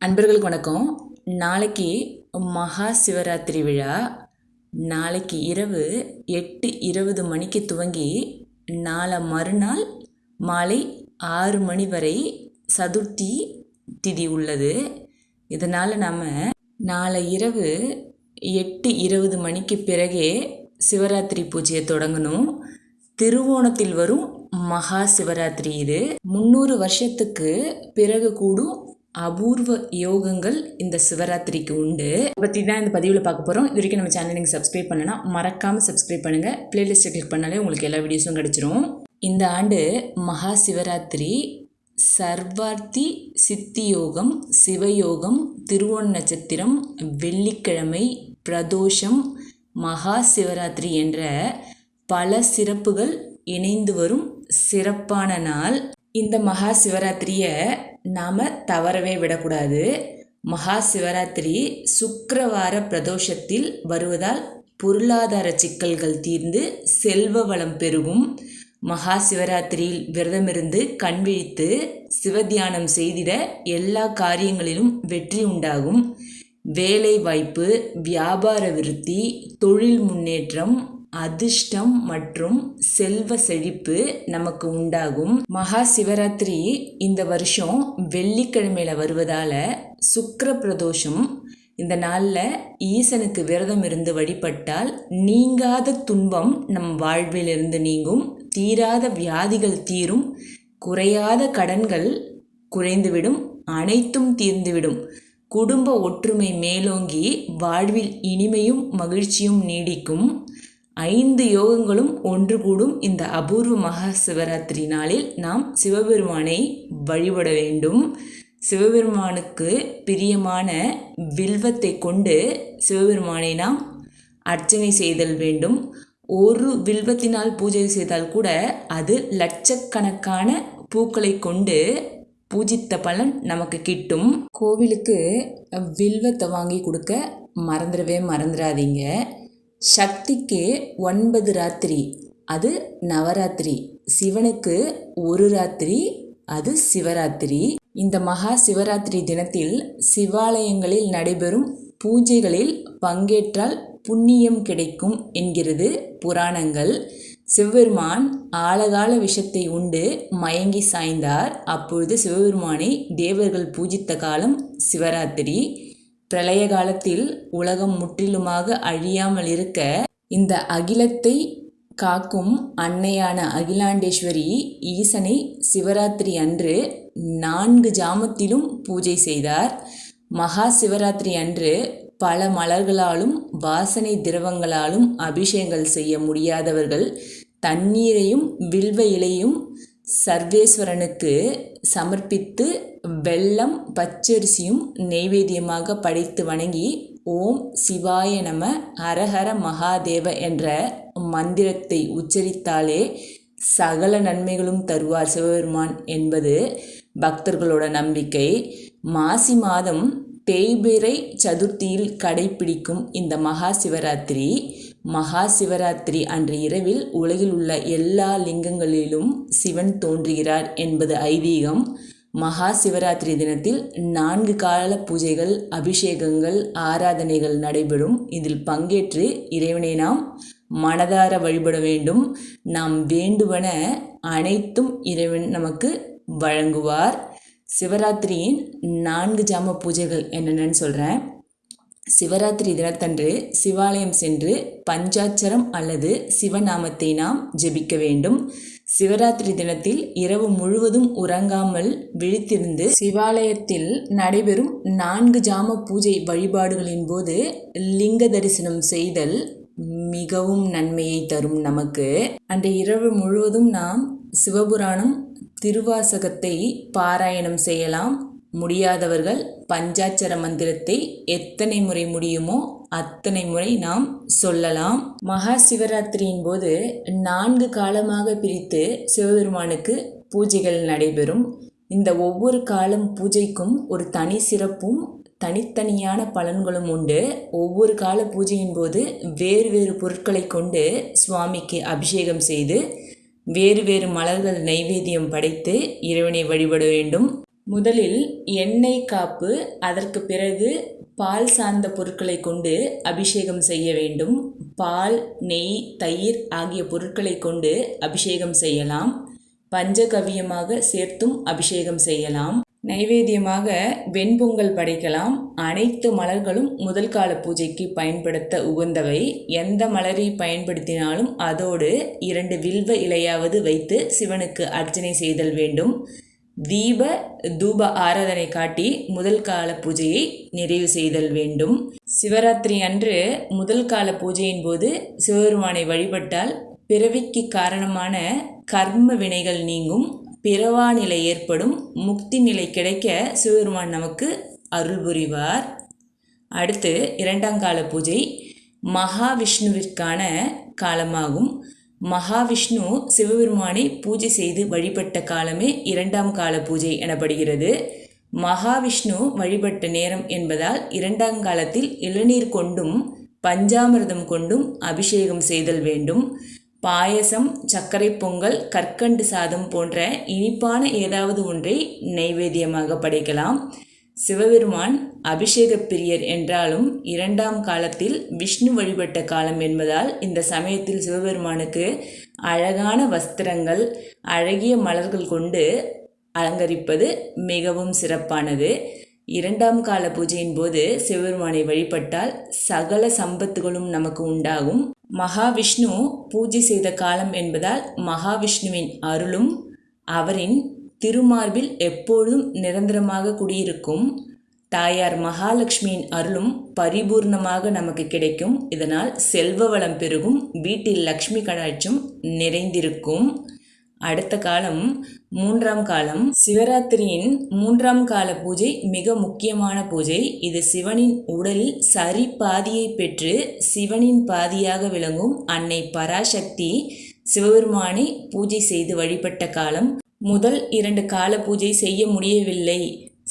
அன்பர்களுக்கு வணக்கம். நாளைக்கு மகா சிவராத்திரி விழா. நாளைக்கு இரவு எட்டு இருபது மணிக்கு துவங்கி நாளை மறுநாள் மாலை ஆறு மணி வரை சதுர்த்தி திதி உள்ளது. இதனால் நாம் நாளை இரவு எட்டு இருபது மணிக்கு பிறகே சிவராத்திரி பூஜையை தொடங்கணும். திருவோணத்தில் வரும் மகா சிவராத்திரி இது. முந்நூறு வருஷத்துக்கு பிறகு கூடும் அபூர்வ யோகங்கள் இந்த சிவராத்திரிக்கு உண்டு. பற்றி தான் இந்த பதிவில் பார்க்க போகிறோம் இது வரைக்கும் நம்ம சேனல் நீங்கள் சப்ஸ்கிரைப் பண்ணனா மறக்காமல் சப்ஸ்கிரைப் பண்ணுங்கள் பிளேலிஸ்ட்டை கிளிக் பண்ணாலே உங்களுக்கு எல்லா வீடியோஸும் கிடச்சிரும். இந்த ஆண்டு மகா சிவராத்திரி சர்வார்த்தி சித்தி யோகம் சிவயோகம் திருவோண நட்சத்திரம் வெள்ளிக்கிழமை பிரதோஷம் மகா சிவராத்திரி என்ற பல சிறப்புகள் இணைந்து வரும் சிறப்பான நாள். இந்த மகா சிவராத்திரியை நாம் தவறவே விடக்கூடாது. மகா சிவராத்திரி சுக்கரவார பிரதோஷத்தில் வருவதால் பொருளாதார சிக்கல்கள் தீர்ந்து செல்வ வளம் பெருகும். மகா சிவராத்திரியில் விரதமிருந்து கண் விழித்து சிவத்தியானம் செய்திட எல்லா காரியங்களிலும் வெற்றி உண்டாகும். வேலை வாய்ப்பு வியாபார விருத்தி தொழில் முன்னேற்றம் அதிர்ஷ்டம் மற்றும் செல்வ செழிப்பு நமக்கு உண்டாகும். மகா சிவராத்திரி இந்த வருஷம் வெள்ளிக்கிழமையில வருவதால சுக்கர பிரதோஷம் இந்த நாளில் ஈசனுக்கு விரதம் இருந்து வழிபட்டால் நீங்காத துன்பம் நம் வாழ்விலிருந்து நீங்கும். தீராத வியாதிகள் தீரும். குறையாத கடன்கள் குறைந்துவிடும். அனைத்தும் தீர்ந்துவிடும். குடும்ப ஒற்றுமை மேலோங்கி வாழ்வில் இனிமையும் மகிழ்ச்சியும் நீடிக்கும். ஐந்து யோகங்களும் ஒன்று கூடும். இந்த அபூர்வ மகா சிவராத்திரி நாளில் நாம் சிவபெருமானை வழிபட வேண்டும். சிவபெருமானுக்கு பிரியமான வில்வத்தை கொண்டு சிவபெருமானை நாம் அர்ச்சனை செய்தல் வேண்டும். ஒரு வில்வத்தினால் பூஜை செய்தால் கூட அது லட்சக்கணக்கான பூக்களை கொண்டு பூஜித்த பலன் நமக்கு கிட்டும். கோவிலுக்கு வில்வத்தை வாங்கி கொடுக்க மறந்துடவே மறந்துடாதீங்க. சக்திக்கு ஒன்பது ராத்திரி அது நவராத்திரி. சிவனுக்கு ஒரு ராத்திரி அது சிவராத்திரி. இந்த மகா சிவராத்திரி தினத்தில் சிவாலயங்களில் நடைபெறும் பூஜைகளில் பங்கேற்றால் புண்ணியம் கிடைக்கும் என்கிறது புராணங்கள். சிவபெருமான் ஆழகால விஷத்தை உண்டு மயங்கி சாய்ந்தார். அப்பொழுது சிவபெருமானை தேவர்கள் பூஜித்த காலம் சிவராத்திரி. பிரளய காலத்தில் உலகம் முற்றிலுமாக அழியாமல் இருக்க இந்த அகிலத்தை காக்கும் அன்னையான அகிலாண்டேஸ்வரி ஈசனை சிவராத்திரி அன்று நான்கு ஜாமத்திலும் பூஜை செய்தார். மகா சிவராத்திரி அன்று பல மலர்களாலும் வாசனை திரவங்களாலும் அபிஷேகங்கள் செய்ய முடியாதவர்கள் தண்ணீரையும் வில்வ இலையும் சர்வேஸ்வரனுக்கு சமர்ப்பித்து வெள்ளம் பச்சரிசியும் நெய்வேத்தியமாக படைத்து வணங்கி ஓம் சிவாய நம ஹரஹர மகாதேவ என்ற மந்திரத்தை உச்சரித்தாலே சகல நன்மைகளும் தருவார் சிவபெருமான் என்பது பக்தர்களோட நம்பிக்கை. மாசி மாதம் தேய்பிரை சதுர்த்தியில் கடைபிடிக்கும் இந்த மகா சிவராத்திரி மகா சிவராத்திரி அன்று இரவில் உலகில் உள்ள எல்லா லிங்கங்களிலும் சிவன் தோன்றுகிறார் என்பது ஐதீகம். மகா சிவராத்திரி தினத்தில் நான்கு கால பூஜைகள் அபிஷேகங்கள் ஆராதனைகள் நடைபெறும். இதில் பங்கேற்று இறைவனை நாம் மனதார வழிபட வேண்டும். நாம் வேண்டுவன அனைத்தும் இறைவன் நமக்கு வழங்குவார். சிவராத்திரியின் நான்கு ஜாம பூஜைகள் என்னென்னு சொல்கிறேன் சிவராத்திரி தினத்தன்று சிவாலயம் சென்று பஞ்சாட்சரம் அல்லது சிவநாமத்தை நாம் ஜெபிக்க வேண்டும். சிவராத்திரி தினத்தில் இரவு முழுவதும் உறங்காமல் விழித்திருந்து சிவாலயத்தில் நடைபெறும் நான்கு ஜாம பூஜை வழிபாடுகளின் போது லிங்க தரிசனம் செய்தல் மிகவும் நன்மையை தரும் நமக்கு. அந்த இரவு முழுவதும் நாம் சிவபுராணம் திருவாசகத்தை பாராயணம் செய்யலாம். முடியாதவர்கள் பஞ்சாட்சர மந்திரத்தை எத்தனை முறை முடியுமோ அத்தனை முறை நாம் சொல்லலாம். மகா சிவராத்திரியின் போது நான்கு காலமாக பிரித்து சிவபெருமானுக்கு பூஜைகள் நடைபெறும். இந்த ஒவ்வொரு காலம் பூஜைக்கும் ஒரு தனி சிறப்பும் தனித்தனியான பலன்களும் உண்டு. ஒவ்வொரு கால பூஜையின் போது வேறு வேறு பொருட்களை கொண்டு சுவாமிக்கு அபிஷேகம் செய்து வேறு வேறு மலர்கள் நைவேத்தியம் படைத்து இறைவனை வழிபட வேண்டும். முதலில் எண்ணெய் காப்பு அதற்கு பிறகு பால் சார்ந்த பொருட்களை கொண்டு அபிஷேகம் செய்ய வேண்டும். பால் நெய் தயிர் ஆகிய பொருட்களை கொண்டு அபிஷேகம் செய்யலாம். பஞ்சகவியமாக சேர்த்தும் அபிஷேகம் செய்யலாம். நைவேத்தியமாக வெண்பொங்கல் படைக்கலாம். அனைத்து மலர்களும் முதல் கால பூஜைக்கு பயன்படுத்த உகந்தவை எந்த மலரை பயன்படுத்தினாலும் அதோடு இரண்டு வில்வ இலையாவது வைத்து சிவனுக்கு அர்ச்சனை செய்தல் வேண்டும். தீப தூப ஆராதனை காட்டி முதல் கால பூஜையை நிறைவு செய்தல் வேண்டும். சிவராத்திரி அன்று முதல் கால பூஜையின் போது சிவபெருமானை வழிபட்டால் பிறவிக்கு காரணமான கர்ம வினைகள் நீங்கும் பிறவா நிலை ஏற்படும் முக்தி நிலை கிடைக்க சிவபெருமான் நமக்கு அருள் புரிவார். அடுத்து இரண்டாம் கால பூஜை மகாவிஷ்ணுவிற்கான காலமாகும். மகாவிஷ்ணு சிவபெருமானை பூஜை செய்து வழிபட்ட காலமே இரண்டாம் கால பூஜை எனப்படுகிறது. மகாவிஷ்ணு வழிபட்ட நேரம் என்பதால் இரண்டாம் காலத்தில் இளநீர் கொண்டும் பஞ்சாமிர்தம் கொண்டும் அபிஷேகம் செய்தல் வேண்டும். பாயசம் சர்க்கரை பொங்கல் கற்கண்டு சாதம் போன்ற இனிப்பான ஏதாவது ஒன்றை நைவேத்தியமாக படைக்கலாம். சிவபெருமான் அபிஷேக பிரியர் என்றாலும் இரண்டாம் காலத்தில் விஷ்ணு வழிபட்ட காலம் என்பதால் இந்த சமயத்தில் சிவபெருமானுக்கு அழகான வஸ்திரங்கள் அழகிய மலர்கள் கொண்டு அலங்கரிப்பது மிகவும் சிறப்பானது. இரண்டாம் கால பூஜையின் போது சிவபெருமானை வழிபட்டால் சகல சம்பத்துகளும் நமக்கு உண்டாகும். மகாவிஷ்ணு பூஜை செய்த காலம் என்பதால் மகாவிஷ்ணுவின் அருளும் அவரின் திருமார்பில் எப்பொழுதும் நிரந்தரமாக குடியிருக்கும் தாயார் மகாலட்சுமியின் அருளும் பரிபூர்ணமாக நமக்கு கிடைக்கும். இதனால் செல்வ வளம் பெருகும். வீட்டில் லக்ஷ்மி கடாட்சம் நிறைந்திருக்கும். அடுத்த காலம் மூன்றாம் காலம். சிவராத்திரியின் மூன்றாம் கால பூஜை மிக முக்கியமான பூஜை. இது சிவனின் உடலில் சரி பாதியை பெற்று சிவனின் பாதியாக விளங்கும். அன்னை பராசக்தி சிவபெருமானை பூஜை செய்து வழிபட்ட காலம். முதல் இரண்டு கால பூஜை செய்ய முடியவில்லை.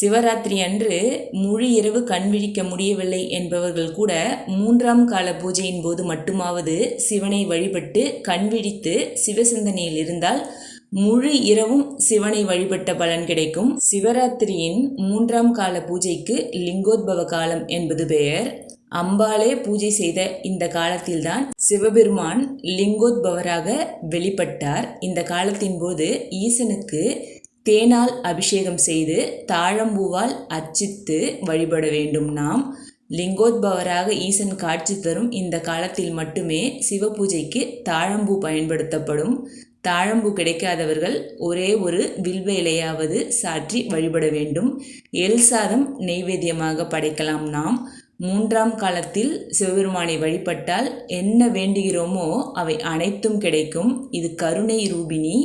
சிவராத்திரி அன்று முழு இரவு கண் விழிக்க முடியவில்லை என்பவர்கள் கூட மூன்றாம் கால பூஜையின் போது மட்டுமாவது சிவனை வழிபட்டு கண் விழித்து சிவசிந்தனையில் இருந்தால் முழு இரவும் சிவனை வழிபட்ட பலன் கிடைக்கும். சிவராத்திரியின் மூன்றாம் கால பூஜைக்கு லிங்கோத்பவ காலம் என்பது பெயர். அம்பாலே பூஜை செய்த இந்த காலத்தில்தான் சிவபெருமான் லிங்கோத்பவராக வெளிப்பட்டார். இந்த காலத்தின் போது ஈசனுக்கு தேனால் அபிஷேகம் செய்து தாழம்பூவால் அச்சித்து வழிபட வேண்டும். நாம் லிங்கோத்பவராக ஈசன் காட்சி தரும் இந்த காலத்தில் மட்டுமே சிவ பூஜைக்கு தாழம்பூ பயன்படுத்தப்படும். தாழம்பூ கிடைக்காதவர்கள் ஒரே ஒரு வில்வ இலையாவது சாற்றி வழிபட வேண்டும். எல் சாதம் நெய்வேத்தியமாக படைக்கலாம். நாம் மூன்றாம் காலத்தில் சிவபெருமானை வழிபட்டால் என்ன வேண்டுகிறோமோ அவை அனைத்தும் கிடைக்கும். இது கருணை ரூபினி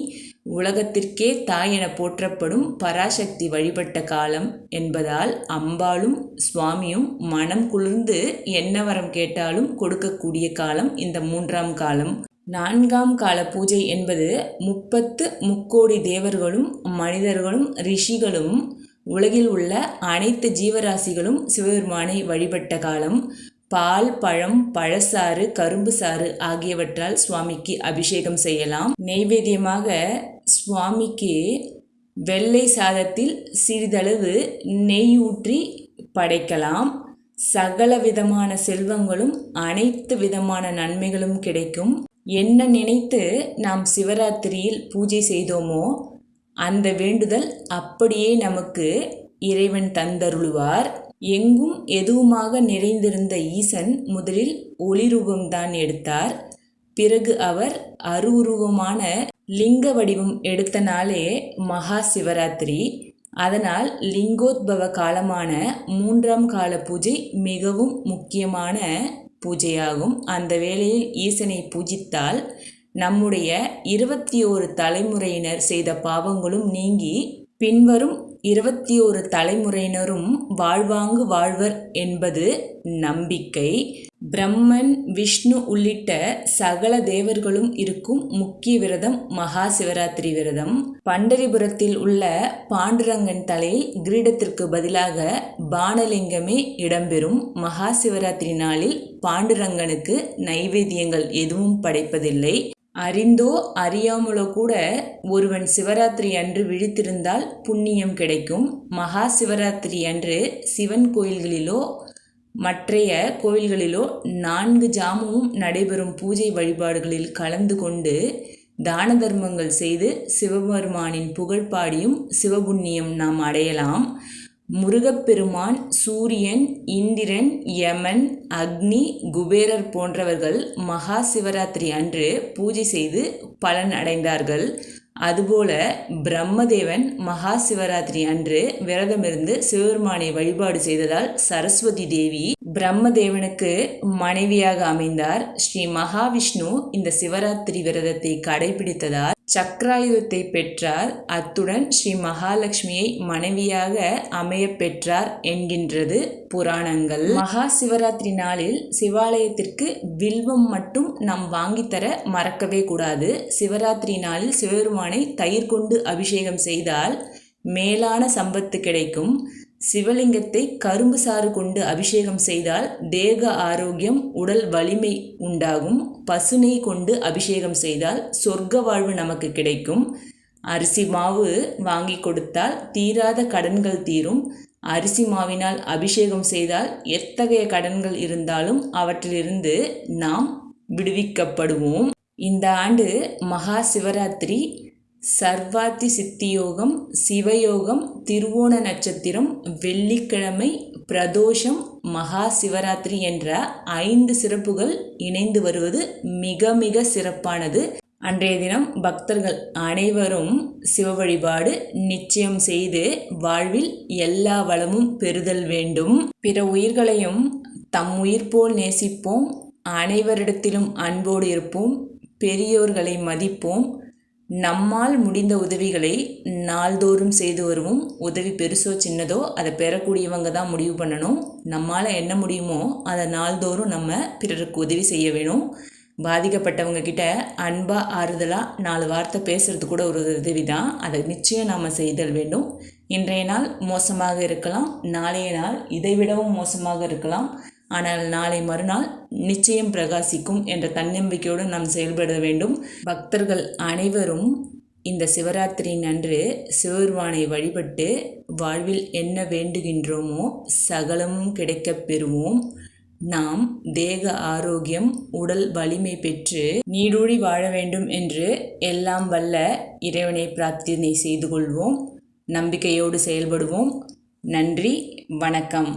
உலகத்திற்கே தாய் என போற்றப்படும் பராசக்தி வழிபட்ட காலம் என்பதால் அம்பாளும் சுவாமியும் மனம் குளிர்ந்து என்ன வரம் கேட்டாலும் கொடுக்கக்கூடிய காலம் இந்த மூன்றாம் காலம். நான்காம் கால பூஜை என்பது முப்பத்து முக்கோடி தேவர்களும் மனிதர்களும் ரிஷிகளும் உலகில் உள்ள அனைத்து ஜீவராசிகளும் சிவபெருமானை வழிபட்ட காலம். பால் பழம் பழசாறு கரும்பு சாறு ஆகியவற்றால் சுவாமிக்கு அபிஷேகம் செய்யலாம். நெய்வேத்தியமாக சுவாமிக்கு வெள்ளை சாதத்தில் சிறிதளவு நெய் ஊற்றி படைக்கலாம். சகல விதமான செல்வங்களும் அனைத்து விதமான நன்மைகளும் கிடைக்கும். என்ன நினைத்து நாம் சிவராத்திரியில் பூஜை செய்தோமோ அந்த வேண்டுதல் அப்படியே நமக்கு இறைவன் தந்தருளுவார். எங்கும் எதுவுமாக நிறைந்திருந்த ஈசன் முதலில் ஒளிரூபம்தான் எடுத்தார். பிறகு அவர் அருவுருவமான லிங்க வடிவம் எடுத்த நாளே மகா சிவராத்திரி. அதனால் லிங்கோத்பவ காலமான மூன்றாம் கால பூஜை மிகவும் முக்கியமான பூஜையாகும். அந்த வேளையில் ஈசனை பூஜித்தால் நம்முடைய இருபத்தி ஓரு தலைமுறையினர் செய்த பாவங்களும் நீங்கி பின்வரும் இருபத்தி ஓரு தலைமுறையினரும் வாழ்வாங்கு வாழ்வர் என்பது நம்பிக்கை. பிரம்மன் விஷ்ணு உள்ளிட்ட சகல தேவர்களும் இருக்கும் முக்கிய விரதம் மகா சிவராத்திரி விரதம். பண்டரிபுரத்தில் உள்ள பாண்டுரங்கன் தலையில் கிரீடத்திற்கு பதிலாக பானலிங்கமே இடம்பெறும். மகா சிவராத்திரி நாளில் பாண்டுரங்கனுக்கு நைவேத்தியங்கள் எதுவும் படைப்பதில்லை. அறிந்தோ அறியாமலோ கூட ஒருவன் சிவராத்திரி அன்று விழித்திருந்தால் புண்ணியம் கிடைக்கும். மகா சிவராத்திரி அன்று சிவன் கோயில்களிலோ மற்றைய கோயில்களிலோ நான்கு ஜாமமும் நடைபெறும் பூஜை வழிபாடுகளில் கலந்து கொண்டு தான தர்மங்கள் செய்து சிவபெருமானின் புகழ் பாடியும் சிவபுண்ணியம் நாம் அடையலாம். முருகப்பெருமான் சூரியன் இந்திரன் யமன் அக்னி குபேரர் போன்றவர்கள் மகா சிவராத்திரி அன்று பூஜை செய்து பலன் அடைந்தார்கள். அதுபோல பிரம்மதேவன் மகா சிவராத்திரி அன்று விரதமிருந்து சிவபெருமானை வழிபாடு செய்ததால் சரஸ்வதி தேவி பிரம்மதேவனுக்கு மனைவியாக அமைந்தார். ஸ்ரீ மகாவிஷ்ணு இந்த சிவராத்திரி விரதத்தை கடைபிடித்ததால் சக்கராயுதத்தை பெற்றார். அத்துடன் ஸ்ரீ மகாலட்சுமியை மனைவியாக அமைய பெற்றார் என்கின்றது புராணங்கள். மகா சிவராத்திரி நாளில் சிவாலயத்திற்கு வில்வம் மட்டும் நாம் வாங்கித்தர மறக்கவே கூடாது. சிவராத்திரி நாளில் சிவபெருமானை தயிர் கொண்டு அபிஷேகம் செய்தால் மேலான சம்பத்து கிடைக்கும். சிவலிங்கத்தை கரும்பு சாறு கொண்டு அபிஷேகம் செய்தால் தேக ஆரோக்கியம் உடல் வலிமை உண்டாகும். பசுனை கொண்டு அபிஷேகம் செய்தால் சொர்க்க வாழ்வு நமக்கு கிடைக்கும். அரிசி மாவு வாங்கி கொடுத்தால் தீராத கடன்கள் தீரும். அரிசி மாவினால் அபிஷேகம் செய்தால் எத்தகைய கடன்கள் இருந்தாலும் அவற்றிலிருந்து நாம் விடுவிக்கப்படுவோம். இந்த ஆண்டு மகா சிவராத்திரி சர்வாத்தி சித்தியோகம் சிவயோகம் திருவோண நட்சத்திரம் வெள்ளிக்கிழமை பிரதோஷம் மகா சிவராத்திரி என்ற ஐந்து சிறப்புகள் இணைந்து வருவது மிக மிக சிறப்பானது. அன்றைய தினம் பக்தர்கள் அனைவரும் சிவ வழிபாடு நிச்சயம் செய்து வாழ்வில் எல்லா வளமும் பெறுதல் வேண்டும். பிற உயிர்களையும் தம் உயிர் போல் நேசிப்போம். அனைவரிடத்திலும் அன்போடு இருப்போம். பெரியோர்களை மதிப்போம். நம்மால் முடிந்த உதவிகளை நாள்தோறும் செய்து வருவோம். உதவி பெருசோ சின்னதோ அதை பெறக்கூடியவங்க தான் முடிவு பண்ணணும். நம்மால் என்ன முடியுமோ அதை நாள்தோறும் நம்ம பிறருக்கு உதவி செய்ய வேணும். பாதிக்கப்பட்டவங்க கிட்ட அன்பாக ஆறுதலாக நாலு வார்த்தை பேசுகிறது கூட ஒரு உதவி தான் அதை நிச்சயம் நாம் செய்தல் வேண்டும். இன்றைய நாள் மோசமாக இருக்கலாம். நாளைய நாள் இதைவிடவும் மோசமாக இருக்கலாம். ஆனால் நாளை மறுநாள் நிச்சயம் பிரகாசிக்கும் என்ற தன்னம்பிக்கையோடு நாம் செயல்பட வேண்டும். பக்தர்கள் அனைவரும் இந்த சிவராத்திரியின் அன்று சிவபெருமானை வழிபட்டு வாழ்வில் என்ன வேண்டுகின்றோமோ சகலமும் கிடைக்கப் பெறுவோம். நாம் தேக ஆரோக்கியம் உடல் வலிமை பெற்று நீடூழி வாழ வேண்டும் என்று எல்லாம் வல்ல இறைவனை பிரார்த்தனை செய்து கொள்வோம். நம்பிக்கையோடு செயல்படுவோம். நன்றி வணக்கம்.